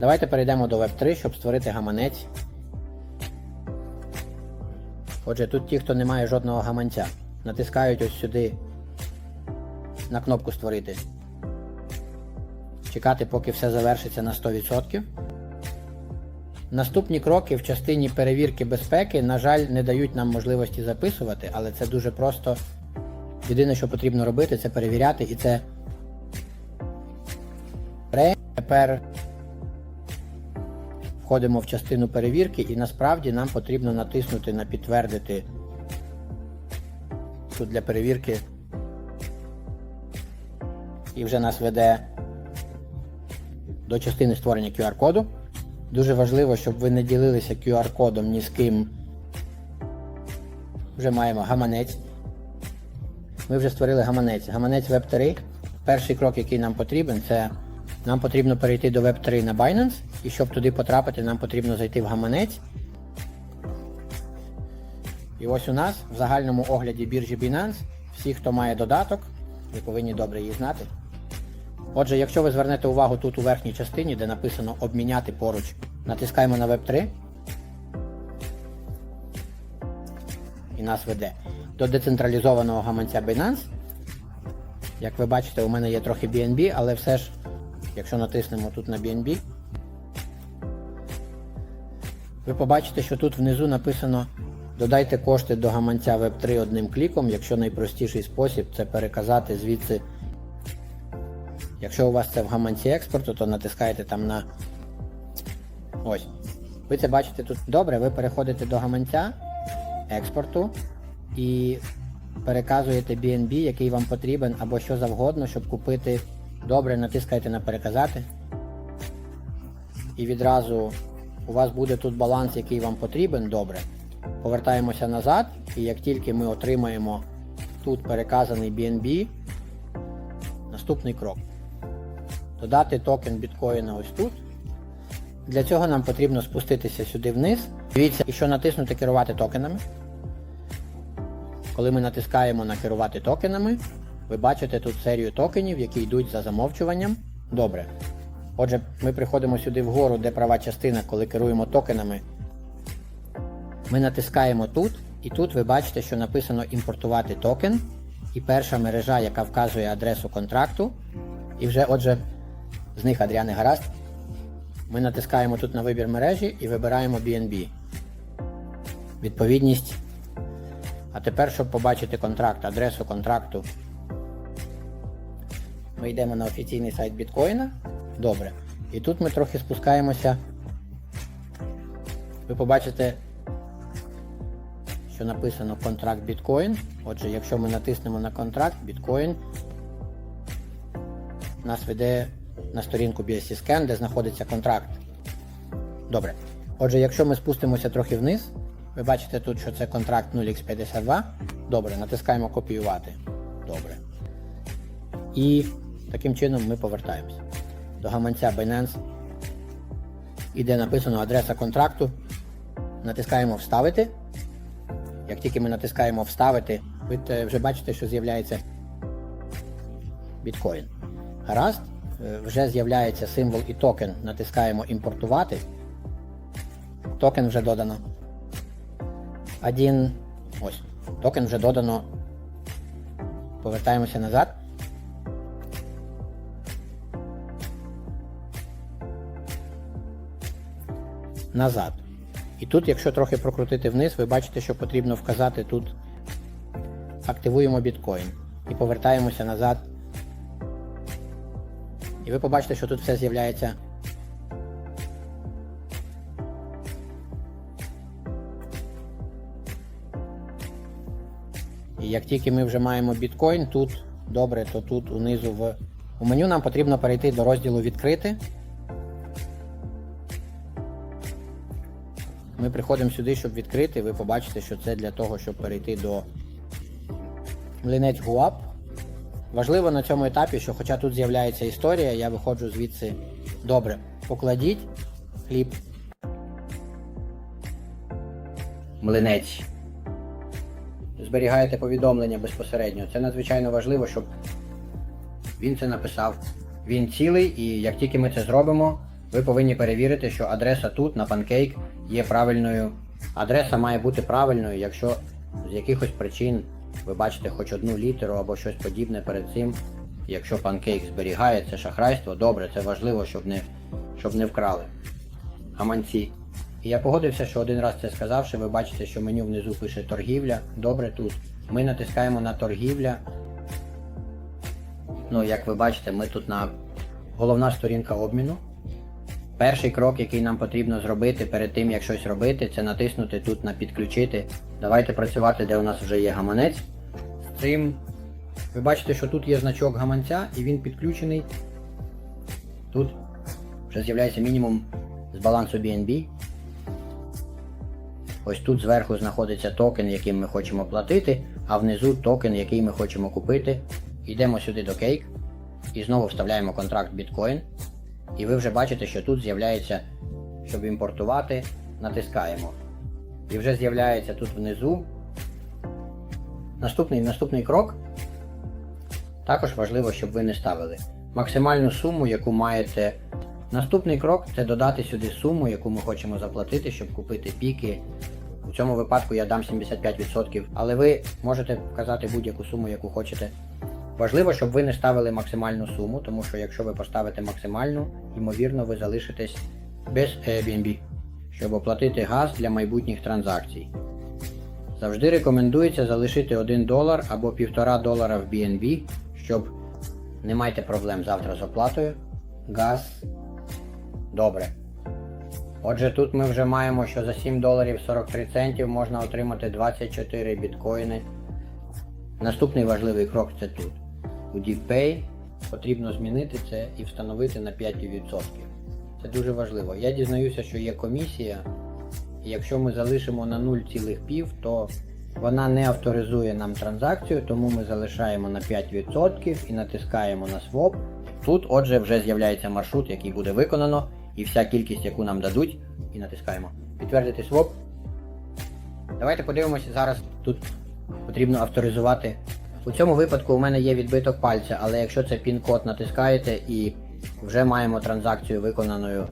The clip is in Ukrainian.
Давайте перейдемо до Web3, щоб створити гаманець. Отже, тут ті, хто не має жодного гаманця, натискають ось сюди на кнопку Створити. Чекати, поки все завершиться на 100%. Наступні кроки в частині перевірки безпеки, на жаль, не дають нам можливості записувати, але це дуже просто. Єдине, що потрібно робити, це перевіряти і це. Тепер входимо в частину перевірки і насправді нам потрібно натиснути на підтвердити тут для перевірки. І вже нас веде до частини створення QR-коду. Дуже важливо, щоб ви не ділилися QR-кодом ні з ким. Вже маємо гаманець. Ми вже створили гаманець. Гаманець Web 3. Перший крок, який нам потрібен, це нам потрібно перейти до Web 3 на Binance. І щоб туди потрапити, нам потрібно зайти в гаманець. І ось у нас в загальному огляді біржі Binance. Всі, хто має додаток, ви повинні добре її знати. Отже, якщо ви звернете увагу тут у верхній частині, де написано обміняти поруч, натискаємо на Web3 і нас веде до децентралізованого гаманця Binance. Як ви бачите, у мене є трохи BNB, але все ж, якщо натиснемо тут на BNB, ви побачите, що тут внизу написано Додайте кошти до гаманця Web3 одним кліком, якщо найпростіший спосіб це переказати звідси Якщо у вас це в гаманці експорту, то натискаєте там на ось. Ви це бачите тут добре, ви переходите до гаманця експорту і переказуєте BNB, який вам потрібен, або що завгодно, щоб купити. Добре, натискаєте на переказати. І відразу у вас буде тут баланс, який вам потрібен, добре. Повертаємося назад, і як тільки ми отримаємо тут переказаний BNB, наступний крок додати токен біткоїна ось тут. Для цього нам потрібно спуститися сюди вниз. Дивіться, якщо натиснути керувати токенами. Коли ми натискаємо на керувати токенами, ви бачите тут серію токенів, які йдуть за замовчуванням. Добре. Отже, ми приходимо сюди вгору, де права частина, коли керуємо токенами. Ми натискаємо тут, і тут ви бачите, що написано імпортувати токен. І перша мережа, яка вказує адресу контракту. І вже, отже, з них Адріани гаразд. Ми натискаємо тут на вибір мережі і вибираємо BNB. Відповідність. А тепер, щоб побачити контракт, адресу контракту, ми йдемо на офіційний сайт біткоїна. Добре. І тут ми трохи спускаємося. Ви побачите, що написано контракт біткоін. Отже, якщо ми натиснемо на контракт біткоін, нас веде на сторінку BSC Scan, де знаходиться контракт. Добре. Отже, якщо ми спустимося трохи вниз, ви бачите тут, що це контракт 0x52. Добре, натискаємо копіювати. Добре. І таким чином ми повертаємося до гаманця Binance. І де написано адреса контракту. Натискаємо Вставити. Як тільки ми натискаємо Вставити, ви вже бачите, що з'являється біткоін. Гаразд, Е, вже з'являється символ і токен. Натискаємо імпортувати. Токен вже додано. Один. Ось. Токен вже додано. Повертаємося назад. Назад. І тут, якщо трохи прокрутити вниз, ви бачите, що потрібно вказати тут активуємо біткоін. І повертаємося назад і ви побачите, що тут все з'являється. І як тільки ми вже маємо біткоін, тут добре, то тут унизу в у меню нам потрібно перейти до розділу відкрити. Ми приходимо сюди, щоб відкрити, ви побачите, що це для того, щоб перейти до млинець GUAP. Важливо на цьому етапі, що хоча тут з'являється історія, я виходжу звідси добре. Покладіть хліб. Млинець. Зберігаєте повідомлення безпосередньо. Це надзвичайно важливо, щоб він це написав. Він цілий, і як тільки ми це зробимо, ви повинні перевірити, що адреса тут на Pancake є правильною. Адреса має бути правильною, якщо з якихось причин ви бачите хоч одну літеру або щось подібне перед цим. Якщо Pancake зберігає це шахрайство, добре, це важливо, щоб не, щоб не вкрали. Гаманці. І я погодився, що один раз це сказавши, ви бачите, що меню внизу пише торгівля. Добре тут. Ми натискаємо на торгівля. Ну, як ви бачите, ми тут на головна сторінка обміну. Перший крок, який нам потрібно зробити перед тим, як щось робити, це натиснути тут на підключити. Давайте працювати, де у нас вже є гаманець. З цим ви бачите, що тут є значок гаманця і він підключений. Тут вже з'являється мінімум з балансу BNB. Ось тут зверху знаходиться токен, яким ми хочемо платити, а внизу токен, який ми хочемо купити. Йдемо сюди до Cake і знову вставляємо контракт Bitcoin. І ви вже бачите, що тут з'являється, щоб імпортувати, натискаємо. І вже з'являється тут внизу. Наступний, наступний крок. Також важливо, щоб ви не ставили максимальну суму, яку маєте. Наступний крок це додати сюди суму, яку ми хочемо заплатити, щоб купити піки. У цьому випадку я дам 75%, але ви можете вказати будь-яку суму, яку хочете. Важливо, щоб ви не ставили максимальну суму, тому що якщо ви поставите максимальну, ймовірно, ви залишитесь без Airbnb, щоб оплатити газ для майбутніх транзакцій. Завжди рекомендується залишити 1 долар або 1,5 долара в BNB, щоб не майте проблем завтра з оплатою. Газ. Добре. Отже, тут ми вже маємо, що за 7 доларів 43 центів можна отримати 24 біткоїни. Наступний важливий крок це тут. У DeepPay потрібно змінити це і встановити на 5%. Це дуже важливо. Я дізнаюся, що є комісія, і якщо ми залишимо на 0,5, то вона не авторизує нам транзакцію, тому ми залишаємо на 5% і натискаємо на Swap. Тут, отже, вже з'являється маршрут, який буде виконано, і вся кількість, яку нам дадуть, і натискаємо. Підтвердити своп. Давайте подивимося зараз. Тут потрібно авторизувати. У цьому випадку у мене є відбиток пальця, але якщо це пін-код натискаєте і вже маємо транзакцію виконаною